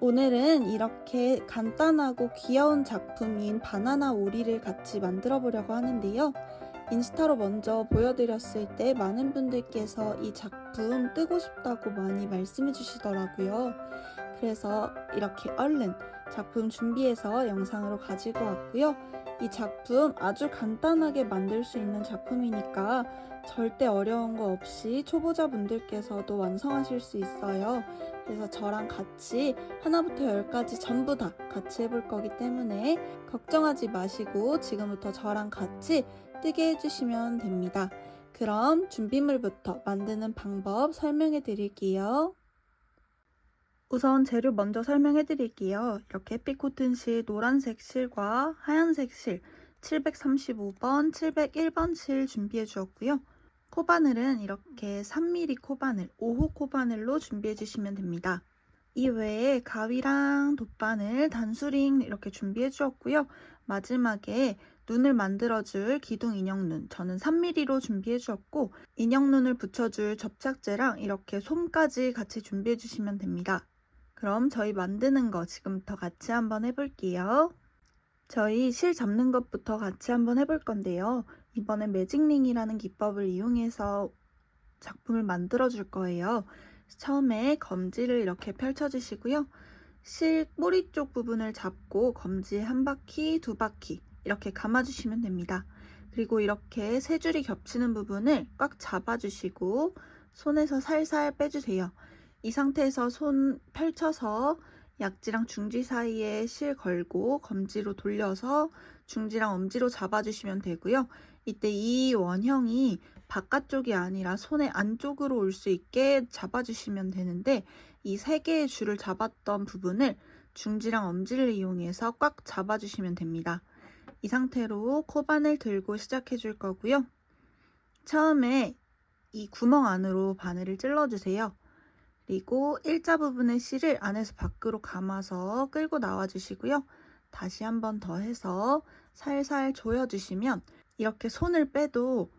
오늘은 이렇게 간단하고 귀여운 작품인 바나나 오리를 같이 만들어 보려고 하는데요. 인스타로 먼저 보여드렸을 때 많은 분들께서 이 작품 뜨고 싶다고 많이 말씀해 주시더라고요. 그래서 이렇게 얼른 작품 준비해서 영상으로 가지고 왔고요. 이 작품 아주 간단하게 만들 수 있는 작품이니까 절대 어려운 거 없이 초보자분들께서도 완성하실 수 있어요. 그래서 저랑 같이 하나부터 열까지 전부 다 같이 해볼 거기 때문에 걱정하지 마시고 지금부터 저랑 같이 뜨게 해주시면 됩니다. 그럼 준비물부터 만드는 방법 설명해 드릴게요. 우선 재료 먼저 설명해 드릴게요. 이렇게 햇빛 코튼 실 노란색 실과 하얀색 실 735번, 701번 실 준비해 주었고요. 코바늘은 이렇게 3mm 코바늘, 5호 코바늘로 준비해 주시면 됩니다. 이 외에 가위랑 돗바늘, 단수링 이렇게 준비해 주었고요. 마지막에 눈을 만들어줄 기둥 인형눈 저는 3mm로 준비해 주었고 인형눈을 붙여줄 접착제랑 이렇게 솜까지 같이 준비해 주시면 됩니다. 그럼 저희 만드는 거 지금부터 같이 한번 해볼게요. 저희 실 잡는 것부터 같이 한번 해볼 건데요. 이번엔 매직링이라는 기법을 이용해서 작품을 만들어 줄 거예요. 처음에 검지를 이렇게 펼쳐 주시고요. 실 꼬리 쪽 부분을 잡고 검지 한 바퀴, 두 바퀴 이렇게 감아 주시면 됩니다. 그리고 이렇게 세 줄이 겹치는 부분을 꽉 잡아 주시고 손에서 살살 빼주세요. 이 상태에서 손 펼쳐서 약지랑 중지 사이에 실 걸고 검지로 돌려서 중지랑 엄지로 잡아주시면 되고요. 이때 이 원형이 바깥쪽이 아니라 손의 안쪽으로 올 수 있게 잡아주시면 되는데 이 세 개의 줄을 잡았던 부분을 중지랑 엄지를 이용해서 꽉 잡아주시면 됩니다. 이 상태로 코바늘 들고 시작해 줄 거고요. 처음에 이 구멍 안으로 바늘을 찔러주세요. 그리고 일자 부분의 실을 안에서 밖으로 감아서 끌고 나와 주시고요. 다시 한 번 더 해서 살살 조여주시면 이렇게 손을 빼도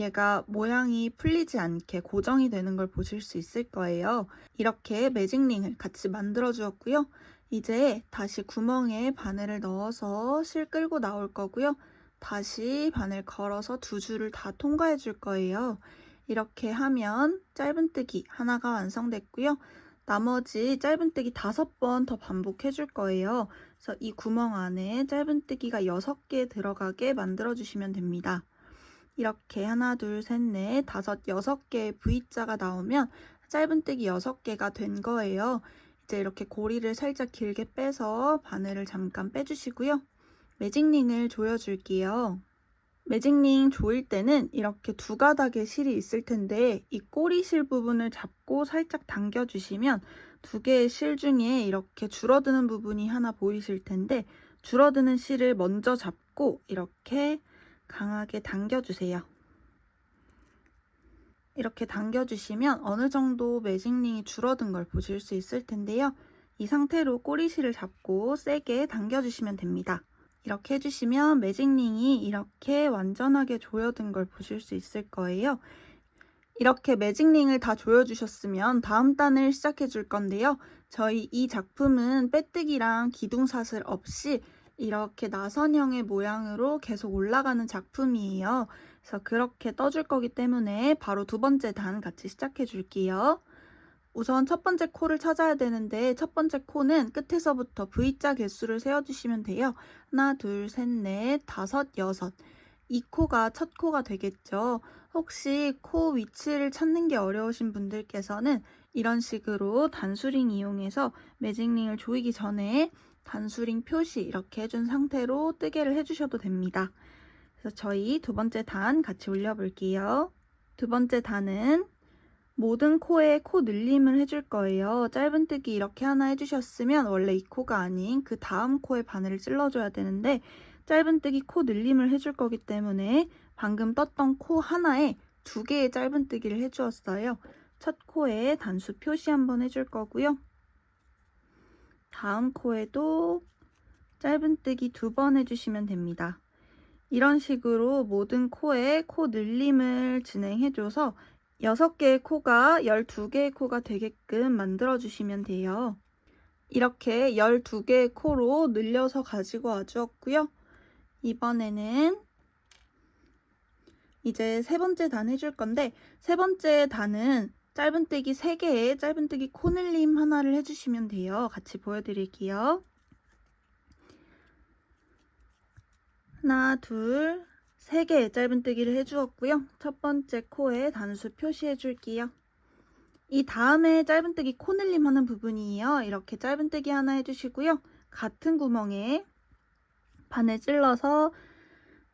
얘가 모양이 풀리지 않게 고정이 되는 걸 보실 수 있을 거예요. 이렇게 매직링을 같이 만들어 주었고요. 이제 다시 구멍에 바늘을 넣어서 실 끌고 나올 거고요. 다시 바늘 걸어서 두 줄을 다 통과해 줄 거예요. 이렇게 하면 짧은뜨기 하나가 완성됐고요. 나머지 짧은뜨기 다섯 번 더 반복해 줄 거예요. 그래서 이 구멍 안에 짧은뜨기가 6개 들어가게 만들어 주시면 됩니다. 이렇게 하나, 둘, 셋, 넷, 다섯, 여섯 개의 V자가 나오면 짧은뜨기 6개가 된 거예요. 이제 이렇게 고리를 살짝 길게 빼서 바늘을 잠깐 빼주시고요. 매직링을 조여줄게요. 매직링 조일 때는 이렇게 두 가닥의 실이 있을 텐데 이 꼬리실 부분을 잡고 살짝 당겨주시면 두 개의 실 중에 이렇게 줄어드는 부분이 하나 보이실 텐데 줄어드는 실을 먼저 잡고 이렇게 강하게 당겨주세요. 이렇게 당겨주시면 어느 정도 매직링이 줄어든 걸 보실 수 있을 텐데요. 이 상태로 꼬리실을 잡고 세게 당겨주시면 됩니다. 이렇게 해주시면 매직링이 이렇게 완전하게 조여든 걸 보실 수 있을 거예요. 이렇게 매직링을 다 조여주셨으면 다음 단을 시작해 줄 건데요. 저희 이 작품은 빼뜨기랑 기둥사슬 없이 이렇게 나선형의 모양으로 계속 올라가는 작품이에요. 그래서 그렇게 떠줄 거기 때문에 바로 두 번째 단 같이 시작해 줄게요. 우선 첫 번째 코를 찾아야 되는데 첫 번째 코는 끝에서부터 V자 개수를 세어주시면 돼요. 하나, 둘, 셋, 넷, 다섯, 여섯. 이 코가 첫 코가 되겠죠. 혹시 코 위치를 찾는 게 어려우신 분들께서는 이런 식으로 단수링 이용해서 매직링을 조이기 전에 단수링 표시 이렇게 해준 상태로 뜨개를 해주셔도 됩니다. 그래서 저희 두 번째 단 같이 올려볼게요. 두 번째 단은 모든 코에 코 늘림을 해줄 거예요. 짧은뜨기 이렇게 하나 해주셨으면 원래 이 코가 아닌 그 다음 코에 바늘을 찔러줘야 되는데 짧은뜨기 코 늘림을 해줄 거기 때문에 방금 떴던 코 하나에 두 개의 짧은뜨기를 해주었어요. 첫 코에 단수 표시 한번 해줄 거고요. 다음 코에도 짧은뜨기 두 번 해주시면 됩니다. 이런 식으로 모든 코에 코 늘림을 진행해줘서 6개의 코가 12개의 코가 되게끔 만들어주시면 돼요. 이렇게 12개의 코로 늘려서 가지고 와주었고요. 이번에는 이제 세 번째 단 해줄 건데 세 번째 단은 짧은뜨기 3개에 짧은뜨기 코늘림 하나를 해주시면 돼요. 같이 보여드릴게요. 하나, 둘, 세 개의 짧은뜨기를 해주었고요. 첫 번째 코에 단수 표시해 줄게요. 이 다음에 짧은뜨기 코늘림 하는 부분이에요. 이렇게 짧은뜨기 하나 해주시고요. 같은 구멍에 바늘 찔러서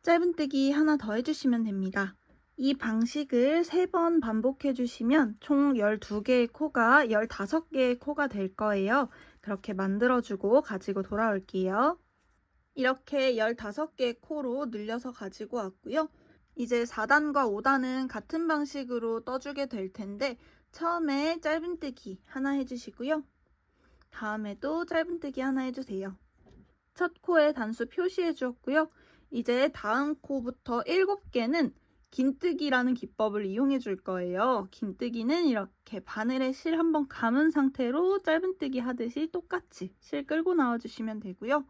짧은뜨기 하나 더 해주시면 됩니다. 이 방식을 3번 반복해 주시면 총 12개의 코가 15개의 코가 될 거예요. 그렇게 만들어주고 가지고 돌아올게요. 이렇게 15개의 코로 늘려서 가지고 왔고요. 이제 4단과 5단은 같은 방식으로 떠주게 될 텐데 처음에 짧은뜨기 하나 해주시고요. 다음에도 짧은뜨기 하나 해주세요. 첫 코에 단수 표시해 주었고요. 이제 다음 코부터 7개는 긴뜨기라는 기법을 이용해 줄 거예요. 긴뜨기는 이렇게 바늘에 실 한번 감은 상태로 짧은뜨기 하듯이 똑같이 실 끌고 나와 주시면 되고요.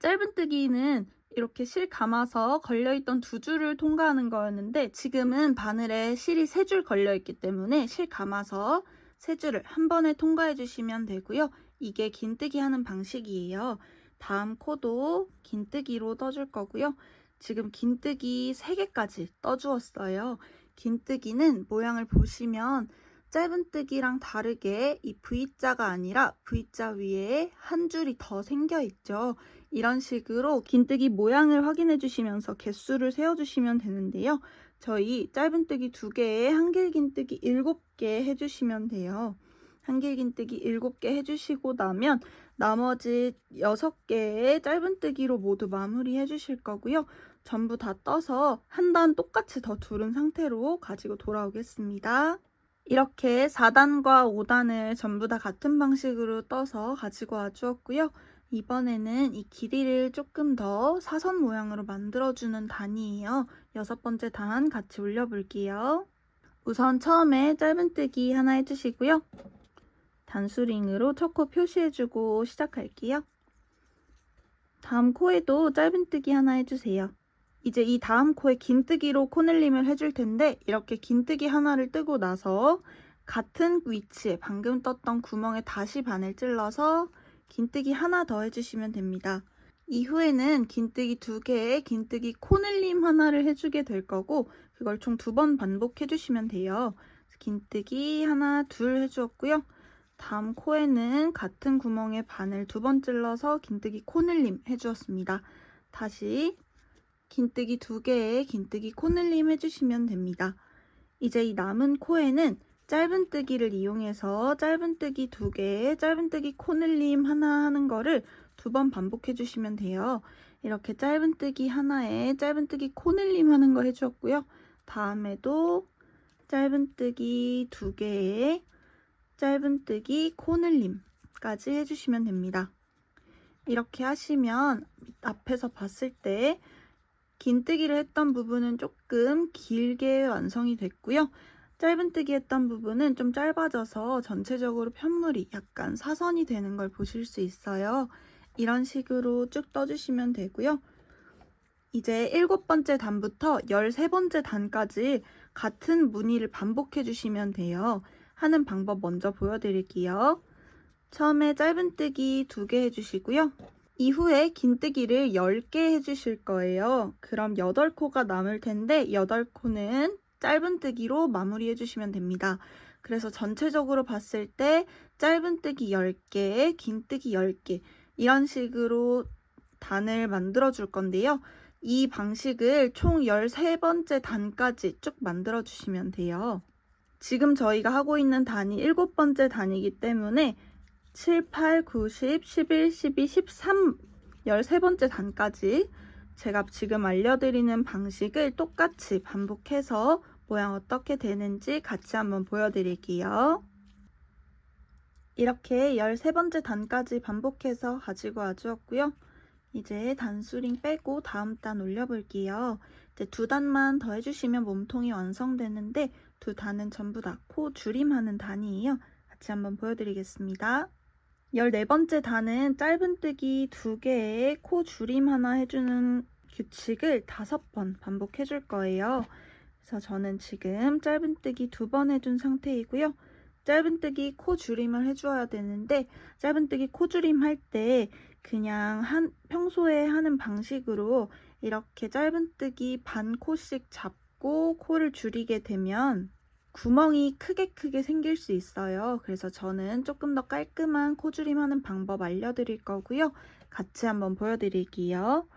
짧은뜨기는 이렇게 실 감아서 걸려있던 두 줄을 통과하는 거였는데 지금은 바늘에 실이 세 줄 걸려있기 때문에 실 감아서 세 줄을 한 번에 통과해 주시면 되고요. 이게 긴뜨기 하는 방식이에요. 다음 코도 긴뜨기로 떠줄 거고요. 지금 긴뜨기 3개까지 떠주었어요. 긴뜨기는 모양을 보시면 짧은뜨기랑 다르게 이 V자가 아니라 V자 위에 한 줄이 더 생겨 있죠. 이런 식으로 긴뜨기 모양을 확인해 주시면서 개수를 세워 주시면 되는데요. 저희 짧은뜨기 2개에 한길긴뜨기 7개 해주시면 돼요. 한길긴뜨기 7개 해주시고 나면 나머지 6개의 짧은뜨기로 모두 마무리 해 주실 거고요. 전부 다 떠서 한 단 똑같이 더 두른 상태로 가지고 돌아오겠습니다. 이렇게 4단과 5단을 전부 다 같은 방식으로 떠서 가지고 와 주었고요. 이번에는 이 길이를 조금 더 사선 모양으로 만들어주는 단이에요. 여섯 번째 단 같이 올려볼게요. 우선 처음에 짧은뜨기 하나 해주시고요. 단수링으로 첫코 표시해주고 시작할게요. 다음 코에도 짧은뜨기 하나 해주세요. 이제 이 다음 코에 긴뜨기로 코늘림을 해줄 텐데 이렇게 긴뜨기 하나를 뜨고 나서 같은 위치에 방금 떴던 구멍에 다시 바늘 찔러서 긴뜨기 하나 더 해주시면 됩니다. 이후에는 긴뜨기 두 개에 긴뜨기 코늘림 하나를 해주게 될 거고 그걸 총 두 번 반복해 주시면 돼요. 긴뜨기 하나 둘 해주었고요. 다음 코에는 같은 구멍에 바늘 두 번 찔러서 긴뜨기 코늘림 해주었습니다. 다시 긴뜨기 두 개에 긴뜨기 코늘림 해주시면 됩니다. 이제 이 남은 코에는 짧은뜨기를 이용해서 짧은뜨기 두 개에 짧은뜨기 코늘림 하나 하는 거를 두 번 반복해 주시면 돼요. 이렇게 짧은뜨기 하나에 짧은뜨기 코늘림 하는 거 해주었고요. 다음에도 짧은뜨기 두 개에 짧은뜨기 코늘림까지 해주시면 됩니다. 이렇게 하시면 앞에서 봤을 때 긴뜨기를 했던 부분은 조금 길게 완성이 됐고요. 짧은뜨기 했던 부분은 좀 짧아져서 전체적으로 편물이 약간 사선이 되는 걸 보실 수 있어요. 이런 식으로 쭉 떠주시면 되고요. 이제 일곱 번째 단부터 열세 번째 단까지 같은 무늬를 반복해 주시면 돼요. 하는 방법 먼저 보여드릴게요. 처음에 짧은뜨기 두개 해주시고요. 이후에 긴뜨기를 10개 해주실 거예요. 그럼 8코가 남을 텐데 8코는 짧은뜨기로 마무리해 주시면 됩니다. 그래서 전체적으로 봤을 때 짧은뜨기 10개, 긴뜨기 10개 이런 식으로 단을 만들어 줄 건데요. 이 방식을 총 13번째 단까지 쭉 만들어 주시면 돼요. 지금 저희가 하고 있는 단이 7번째 단이기 때문에 7, 8, 9, 10, 11, 12, 13, 13번째 단까지 제가 지금 알려드리는 방식을 똑같이 반복해서 모양 어떻게 되는지 같이 한번 보여드릴게요. 이렇게 13번째 단까지 반복해서 가지고 와주었고요. 이제 단수링 빼고 다음 단 올려볼게요. 이제 두 단만 더 해주시면 몸통이 완성되는데 두 단은 전부 다 코 줄임하는 단이에요. 같이 한번 보여드리겠습니다. 14번째 단은 짧은뜨기 2개에 코 줄임 하나 해주는 규칙을 5번 반복해 줄 거예요. 그래서 저는 지금 짧은뜨기 2번 해준 상태이고요. 짧은뜨기 코 줄임을 해주어야 되는데 짧은뜨기 코 줄임 할 때 그냥 한 평소에 하는 방식으로 이렇게 짧은뜨기 반 코씩 잡고 코를 줄이게 되면 구멍이 크게 크게 생길 수 있어요. 그래서 저는 조금 더 깔끔한 코줄임 하는 방법 알려드릴 거고요. 같이 한번 보여드릴게요.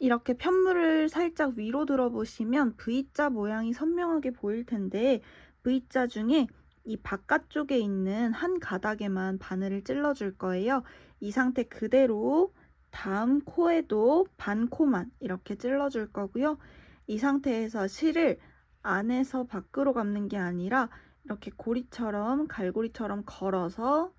이렇게 편물을 살짝 위로 들어보시면 V자 모양이 선명하게 보일 텐데 V자 중에 이 바깥쪽에 있는 한 가닥에만 바늘을 찔러줄 거예요. 이 상태 그대로 다음 코에도 반 코만 이렇게 찔러줄 거고요. 이 상태에서 실을 안에서 밖으로 감는 게 아니라 이렇게 고리처럼 갈고리처럼 걸어서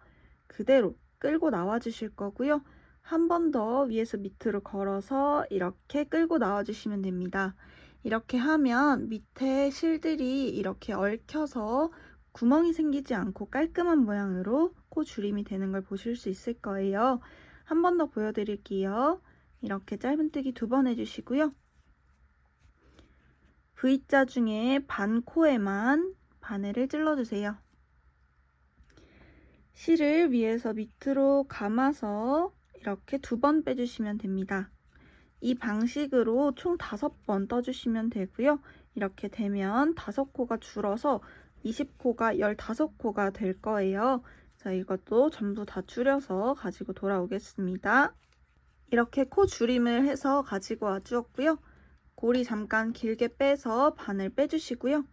그대로 끌고 나와 주실 거고요. 한 번 더 위에서 밑으로 걸어서 이렇게 끌고 나와 주시면 됩니다. 이렇게 하면 밑에 실들이 이렇게 얽혀서 구멍이 생기지 않고 깔끔한 모양으로 코 줄임이 되는 걸 보실 수 있을 거예요. 한 번 더 보여드릴게요. 이렇게 짧은뜨기 두 번 해주시고요. V자 중에 반 코에만 바늘을 찔러주세요. 실을 위에서 밑으로 감아서 이렇게 두 번 빼주시면 됩니다. 이 방식으로 총 다섯 번 떠주시면 되고요. 이렇게 되면 다섯 코가 줄어서 20코가 15코가 될 거예요. 자, 이것도 전부 다 줄여서 가지고 돌아오겠습니다. 이렇게 코 줄임을 해서 가지고 와 주었고요. 고리 잠깐 길게 빼서 바늘 빼주시고요.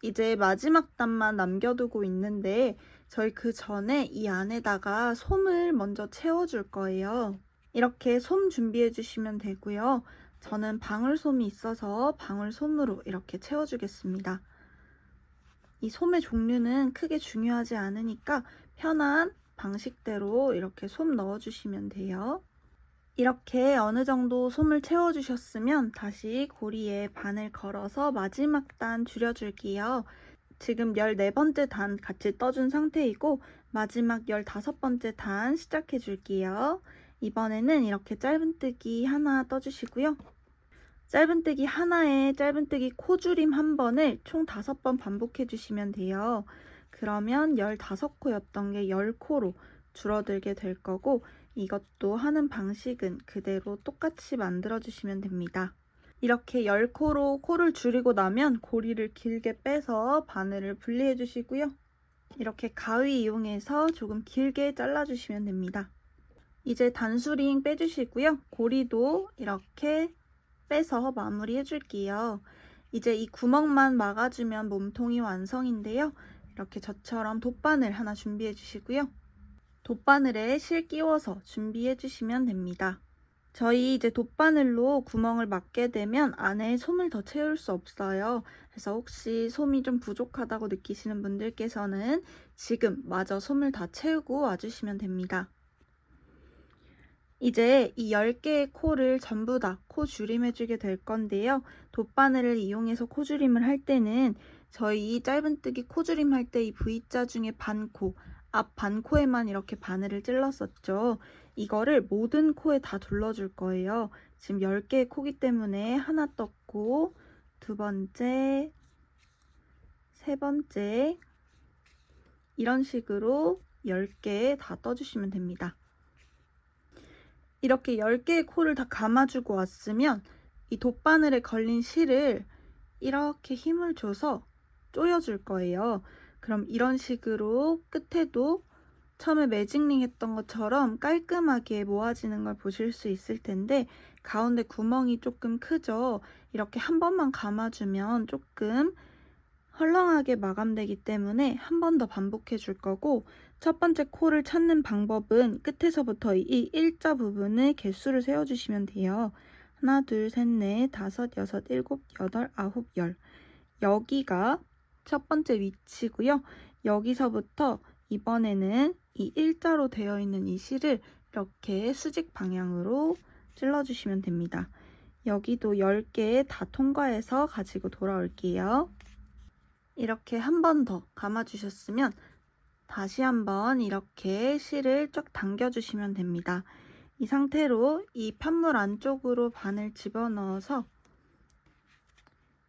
이제 마지막 단만 남겨두고 있는데 저희 그 전에 이 안에다가 솜을 먼저 채워줄 거예요. 이렇게 솜 준비해 주시면 되고요. 저는 방울솜이 있어서 방울솜으로 이렇게 채워주겠습니다. 이 솜의 종류는 크게 중요하지 않으니까 편한 방식대로 이렇게 솜 넣어주시면 돼요. 이렇게 어느 정도 솜을 채워주셨으면 다시 고리에 바늘 걸어서 마지막 단 줄여줄게요. 지금 14번째 단 같이 떠준 상태이고 마지막 15번째 단 시작해 줄게요. 이번에는 이렇게 짧은뜨기 하나 떠주시고요. 짧은뜨기 하나에 짧은뜨기 코줄임 한 번을 총 5번 반복해 주시면 돼요. 그러면 15코였던 게 10코로 줄어들게 될 거고 이것도 하는 방식은 그대로 똑같이 만들어 주시면 됩니다. 이렇게 10코로 코를 줄이고 나면 고리를 길게 빼서 바늘을 분리해 주시고요. 이렇게 가위 이용해서 조금 길게 잘라 주시면 됩니다. 이제 단수링 빼주시고요. 고리도 이렇게 빼서 마무리 해줄게요. 이제 이 구멍만 막아주면 몸통이 완성인데요. 이렇게 저처럼 돗바늘 하나 준비해 주시고요. 돗바늘에 실 끼워서 준비해 주시면 됩니다. 저희 이제 돗바늘로 구멍을 막게 되면 안에 솜을 더 채울 수 없어요. 그래서 혹시 솜이 좀 부족하다고 느끼시는 분들께서는 지금 마저 솜을 다 채우고 와주시면 됩니다. 이제 이 10개의 코를 전부 다 코 줄임 해주게 될 건데요. 돗바늘을 이용해서 코 줄임을 할 때는 저희 짧은뜨기 코 줄임 할 때 이 V자 중에 반코, 앞 반 코에만 이렇게 바늘을 찔렀었죠. 이거를 모든 코에 다 둘러줄 거예요. 지금 10개의 코기 때문에 하나 떴고 두 번째, 세 번째 이런 식으로 10개 다 떠주시면 됩니다. 이렇게 10개의 코를 다 감아주고 왔으면 이 돗바늘에 걸린 실을 이렇게 힘을 줘서 조여줄 거예요. 그럼 이런 식으로 끝에도 처음에 매직링 했던 것처럼 깔끔하게 모아지는 걸 보실 수 있을 텐데 가운데 구멍이 조금 크죠. 이렇게 한 번만 감아주면 조금 헐렁하게 마감되기 때문에 한 번 더 반복해 줄 거고 첫 번째 코를 찾는 방법은 끝에서부터 이 일자 부분을 개수를 세워주시면 돼요. 하나, 둘, 셋, 넷, 다섯, 여섯, 일곱, 여덟, 아홉, 열. 여기가 첫 번째 위치고요. 여기서부터 이번에는 이 일자로 되어 있는 이 실을 이렇게 수직 방향으로 찔러주시면 됩니다. 여기도 10개 다 통과해서 가지고 돌아올게요. 이렇게 한 번 더 감아주셨으면 다시 한번 이렇게 실을 쫙 당겨주시면 됩니다. 이 상태로 이 편물 안쪽으로 바늘 집어넣어서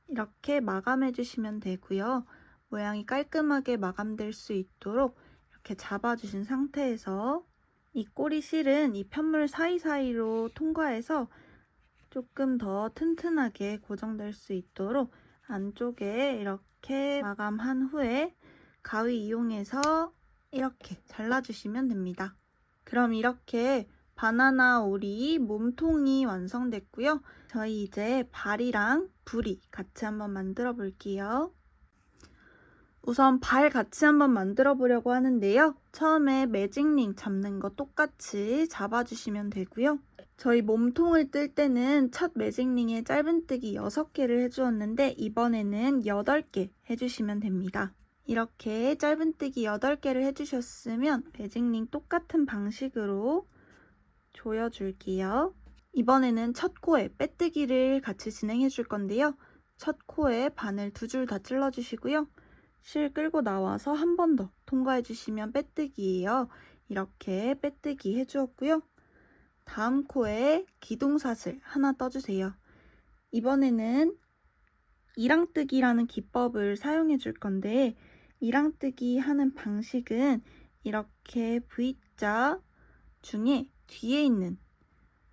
이렇게 마감해 주시면 되고요. 모양이 깔끔하게 마감될 수 있도록 이렇게 잡아주신 상태에서 이 꼬리 실은 이 편물 사이사이로 통과해서 조금 더 튼튼하게 고정될 수 있도록 안쪽에 이렇게 마감한 후에 가위 이용해서 이렇게 잘라주시면 됩니다. 그럼 이렇게 바나나 오리 몸통이 완성됐고요. 저희 이제 발이랑 부리 같이 한번 만들어 볼게요. 우선 발 같이 한번 만들어 보려고 하는데요. 처음에 매직링 잡는 거 똑같이 잡아주시면 되고요. 저희 몸통을 뜰 때는 첫 매직링에 짧은뜨기 6개를 해주었는데 이번에는 8개 해주시면 됩니다. 이렇게 짧은뜨기 8개를 해주셨으면 매직링 똑같은 방식으로 조여줄게요. 이번에는 첫 코에 빼뜨기를 같이 진행해 줄 건데요. 첫 코에 바늘 두 줄 다 찔러 주시고요. 실 끌고 나와서 한 번 더 통과해 주시면 빼뜨기예요. 이렇게 빼뜨기 해주었고요. 다음 코에 기둥사슬 하나 떠주세요. 이번에는 이랑뜨기라는 기법을 사용해 줄 건데 이랑뜨기 하는 방식은 이렇게 V자 중에 뒤에 있는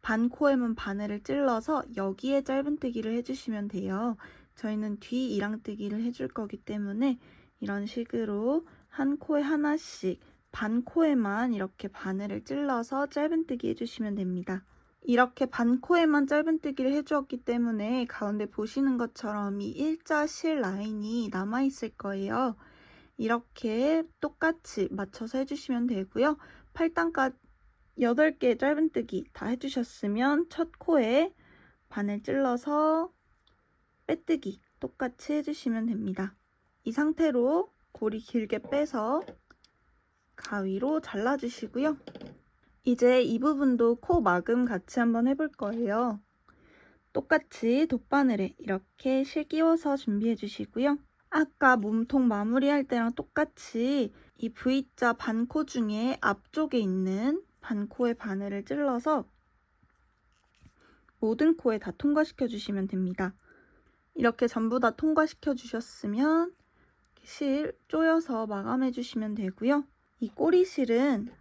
반코에만 바늘을 찔러서 여기에 짧은뜨기를 해주시면 돼요. 저희는 뒤 이랑뜨기를 해줄 거기 때문에 이런 식으로 한 코에 하나씩 반 코에만 이렇게 바늘을 찔러서 짧은뜨기 해주시면 됩니다. 이렇게 반 코에만 짧은뜨기를 해주었기 때문에 가운데 보시는 것처럼 이 일자 실 라인이 남아있을 거예요. 이렇게 똑같이 맞춰서 해주시면 되고요. 팔단까지 8개 짧은뜨기 다 해주셨으면 첫 코에 바늘 찔러서 빼뜨기 똑같이 해주시면 됩니다. 이 상태로 고리 길게 빼서 가위로 잘라주시고요. 이제 이 부분도 코 마금 같이 한번 해볼 거예요. 똑같이 돗바늘에 이렇게 실 끼워서 준비해 주시고요. 아까 몸통 마무리할 때랑 똑같이 이 V자 반코 중에 앞쪽에 있는 반코에 바늘을 찔러서 모든 코에 다 통과시켜 주시면 됩니다. 이렇게 전부 다 통과시켜 주셨으면 실 조여서 마감해 주시면 되고요. 이 꼬리실은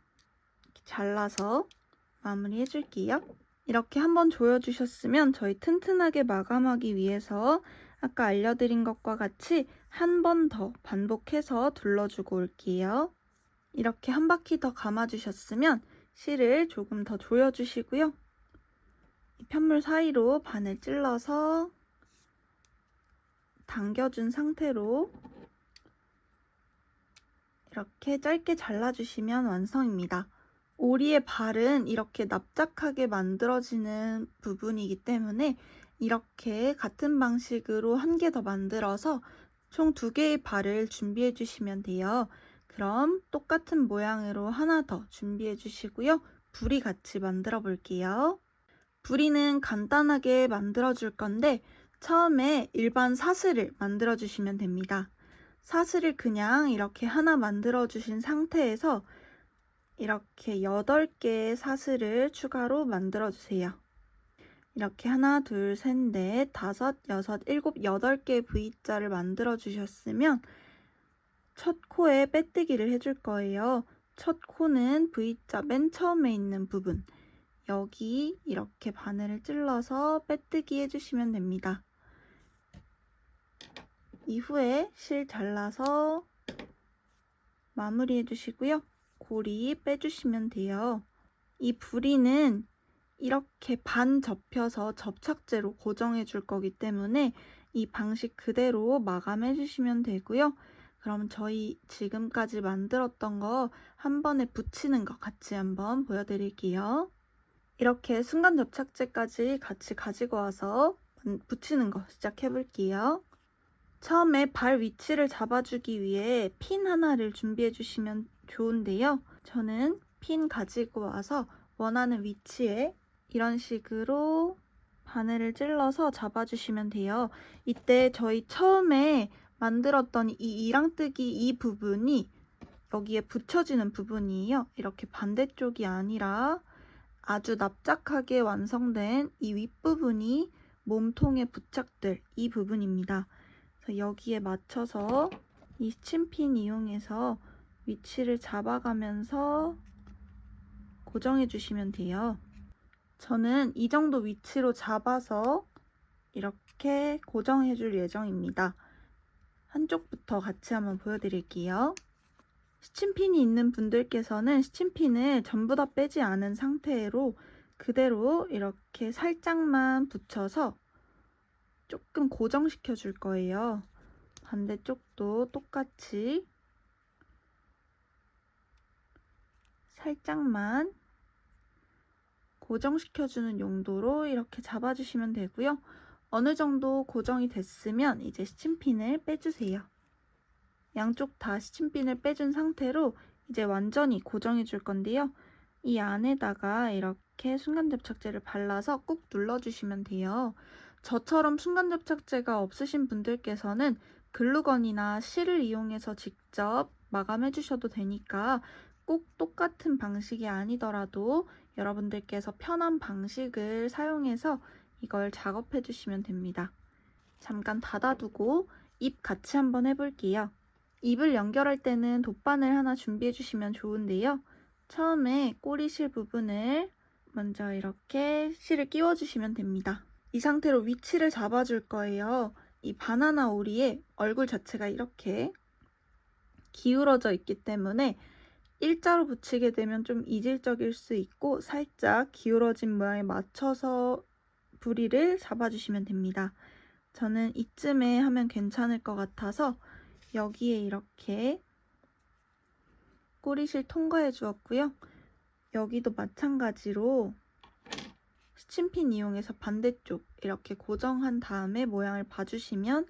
잘라서 마무리 해 줄게요. 이렇게 한번 조여주셨으면 저희 튼튼하게 마감하기 위해서 아까 알려드린 것과 같이 한 번 더 반복해서 둘러주고 올게요. 이렇게 한 바퀴 더 감아주셨으면 실을 조금 더 조여주시고요. 이 편물 사이로 바늘 찔러서 당겨준 상태로 이렇게 짧게 잘라주시면 완성입니다. 오리의 발은 이렇게 납작하게 만들어지는 부분이기 때문에 이렇게 같은 방식으로 한 개 더 만들어서 총 두 개의 발을 준비해 주시면 돼요. 그럼 똑같은 모양으로 하나 더 준비해 주시고요. 부리 같이 만들어 볼게요. 부리는 간단하게 만들어 줄 건데 처음에 일반 사슬을 만들어 주시면 됩니다. 사슬을 그냥 이렇게 하나 만들어 주신 상태에서 이렇게 8개의 사슬을 추가로 만들어 주세요. 이렇게 하나, 둘, 셋, 넷, 다섯, 여섯, 일곱, 여덟 개의 V자를 만들어 주셨으면 첫 코에 빼뜨기를 해줄 거예요. 첫 코는 V자 맨 처음에 있는 부분 여기 이렇게 바늘을 찔러서 빼뜨기 해주시면 됩니다. 이후에 실 잘라서 마무리 해주시고요. 고리 빼주시면 돼요. 이 부리는 이렇게 반 접혀서 접착제로 고정해 줄 거기 때문에 이 방식 그대로 마감해 주시면 되고요. 그럼 저희 지금까지 만들었던 거 한 번에 붙이는 거 같이 한번 보여드릴게요. 이렇게 순간 접착제까지 같이 가지고 와서 붙이는 거 시작해 볼게요. 처음에 발 위치를 잡아주기 위해 핀 하나를 준비해 주시면 좋은데요. 저는 핀 가지고 와서 원하는 위치에 이런 식으로 바늘을 찔러서 잡아주시면 돼요. 이때 저희 처음에 만들었던 이 이랑뜨기 이 부분이 여기에 붙여지는 부분이에요. 이렇게 반대쪽이 아니라 아주 납작하게 완성된 이 윗부분이 몸통에 부착될 이 부분입니다. 여기에 맞춰서 이 스친핀 이용해서 위치를 잡아가면서 고정해 주시면 돼요. 저는 이 정도 위치로 잡아서 이렇게 고정해 줄 예정입니다. 한쪽부터 같이 한번 보여드릴게요. 스친핀이 있는 분들께서는 스친핀을 전부 다 빼지 않은 상태로 그대로 이렇게 살짝만 붙여서 조금 고정시켜 줄 거예요. 반대쪽도 똑같이 살짝만 고정시켜주는 용도로 이렇게 잡아주시면 되고요. 어느 정도 고정이 됐으면 이제 스친핀을 빼주세요. 양쪽 다 스친핀을 빼준 상태로 이제 완전히 고정해 줄 건데요. 이 안에다가 이렇게 순간접착제를 발라서 꾹 눌러주시면 돼요. 저처럼 순간접착제가 없으신 분들께서는 글루건이나 실을 이용해서 직접 마감해 주셔도 되니까 꼭 똑같은 방식이 아니더라도 여러분들께서 편한 방식을 사용해서 이걸 작업해 주시면 됩니다. 잠깐 닫아두고 입 같이 한번 해볼게요. 입을 연결할 때는 돗바늘 하나 준비해 주시면 좋은데요. 처음에 꼬리실 부분을 먼저 이렇게 실을 끼워 주시면 됩니다. 이 상태로 위치를 잡아줄 거예요. 이 바나나 오리의 얼굴 자체가 이렇게 기울어져 있기 때문에 일자로 붙이게 되면 좀 이질적일 수 있고 살짝 기울어진 모양에 맞춰서 부리를 잡아주시면 됩니다. 저는 이쯤에 하면 괜찮을 것 같아서 여기에 이렇게 꼬리실 통과해 주었고요. 여기도 마찬가지로 스친핀 이용해서 반대쪽 이렇게 고정한 다음에 모양을 봐주시면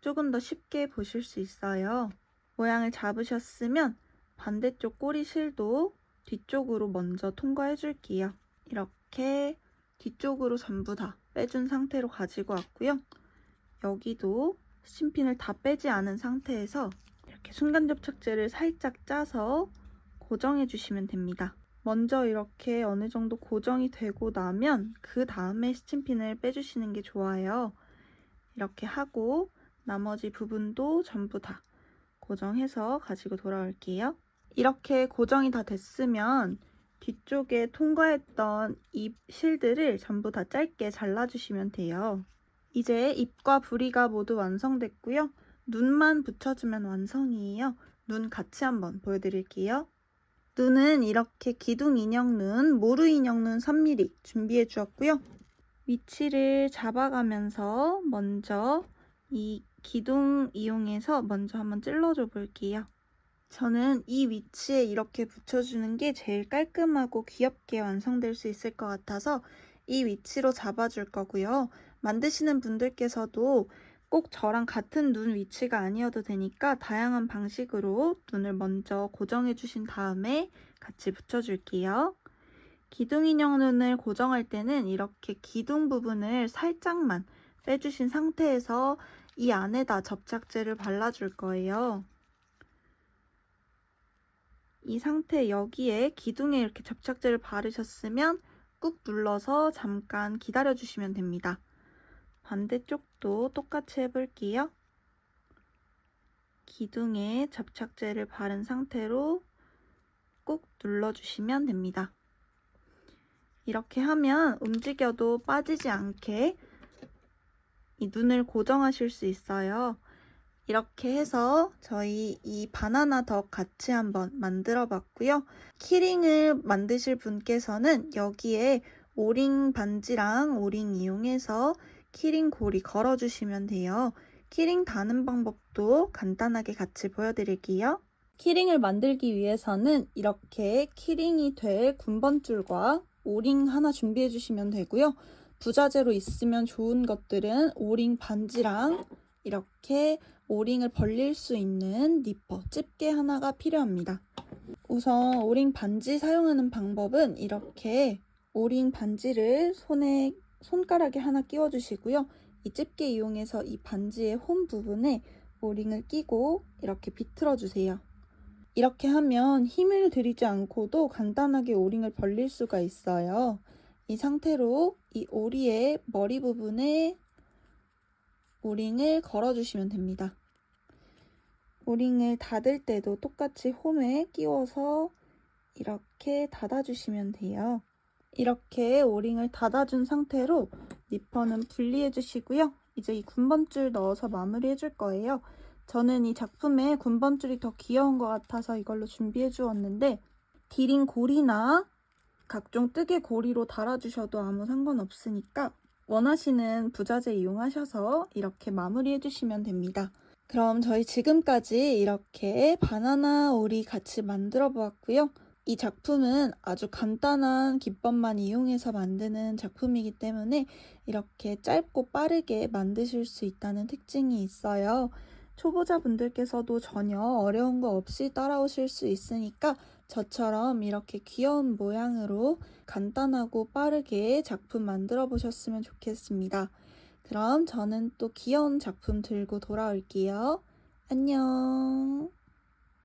조금 더 쉽게 보실 수 있어요. 모양을 잡으셨으면 반대쪽 꼬리실도 뒤쪽으로 먼저 통과해 줄게요. 이렇게 뒤쪽으로 전부 다 빼준 상태로 가지고 왔고요. 여기도 스친핀을 다 빼지 않은 상태에서 이렇게 순간 접착제를 살짝 짜서 고정해 주시면 됩니다. 먼저 이렇게 어느 정도 고정이 되고 나면 그 다음에 스친핀을 빼주시는 게 좋아요. 이렇게 하고 나머지 부분도 전부 다 고정해서 가지고 돌아올게요. 이렇게 고정이 다 됐으면 뒤쪽에 통과했던 입 실들을 전부 다 짧게 잘라주시면 돼요. 이제 입과 부리가 모두 완성됐고요. 눈만 붙여주면 완성이에요. 눈 같이 한번 보여드릴게요. 눈은 이렇게 기둥 인형 눈, 모루 인형 눈 3mm 준비해 주었고요. 위치를 잡아가면서 먼저 이 기둥 이용해서 먼저 한번 찔러줘 볼게요. 저는 이 위치에 이렇게 붙여주는 게 제일 깔끔하고 귀엽게 완성될 수 있을 것 같아서 이 위치로 잡아줄 거고요. 만드시는 분들께서도 꼭 저랑 같은 눈 위치가 아니어도 되니까 다양한 방식으로 눈을 먼저 고정해 주신 다음에 같이 붙여줄게요. 기둥 인형 눈을 고정할 때는 이렇게 기둥 부분을 살짝만 빼주신 상태에서 이 안에다 접착제를 발라줄 거예요. 이 상태 여기에 기둥에 이렇게 접착제를 바르셨으면 꾹 눌러서 잠깐 기다려 주시면 됩니다. 반대쪽도 똑같이 해볼게요. 기둥에 접착제를 바른 상태로 꾹 눌러주시면 됩니다. 이렇게 하면 움직여도 빠지지 않게 이 눈을 고정하실 수 있어요. 이렇게 해서 저희 이 바나나 덕 같이 한번 만들어 봤고요. 키링을 만드실 분께서는 여기에 오링 반지랑 오링 이용해서 키링 고리 걸어주시면 돼요. 키링 다는 방법도 간단하게 같이 보여드릴게요. 키링을 만들기 위해서는 이렇게 키링이 될 군번줄과 오링 하나 준비해 주시면 되고요. 부자재로 있으면 좋은 것들은 오링 반지랑 이렇게 오링을 벌릴 수 있는 니퍼, 집게 하나가 필요합니다. 우선 오링 반지 사용하는 방법은 이렇게 오링 반지를 손에 손가락에 하나 끼워주시고요. 이 집게 이용해서 이 반지의 홈 부분에 오링을 끼고 이렇게 비틀어 주세요. 이렇게 하면 힘을 들이지 않고도 간단하게 오링을 벌릴 수가 있어요. 이 상태로 이 오리의 머리 부분에 오링을 걸어주시면 됩니다. 오링을 닫을 때도 똑같이 홈에 끼워서 이렇게 닫아주시면 돼요. 이렇게 오링을 닫아준 상태로 니퍼는 분리해 주시고요. 이제 이 군번줄 넣어서 마무리해 줄 거예요. 저는 이 작품에 군번줄이 더 귀여운 것 같아서 이걸로 준비해 주었는데 디린 고리나 각종 뜨개 고리로 달아주셔도 아무 상관없으니까 원하시는 부자재 이용하셔서 이렇게 마무리해 주시면 됩니다. 그럼 저희 지금까지 이렇게 바나나 오리 같이 만들어 보았고요. 이 작품은 아주 간단한 기법만 이용해서 만드는 작품이기 때문에 이렇게 짧고 빠르게 만드실 수 있다는 특징이 있어요. 초보자분들께서도 전혀 어려운 거 없이 따라오실 수 있으니까 저처럼 이렇게 귀여운 모양으로 간단하고 빠르게 작품 만들어 보셨으면 좋겠습니다. 그럼 저는 또 귀여운 작품 들고 돌아올게요. 안녕.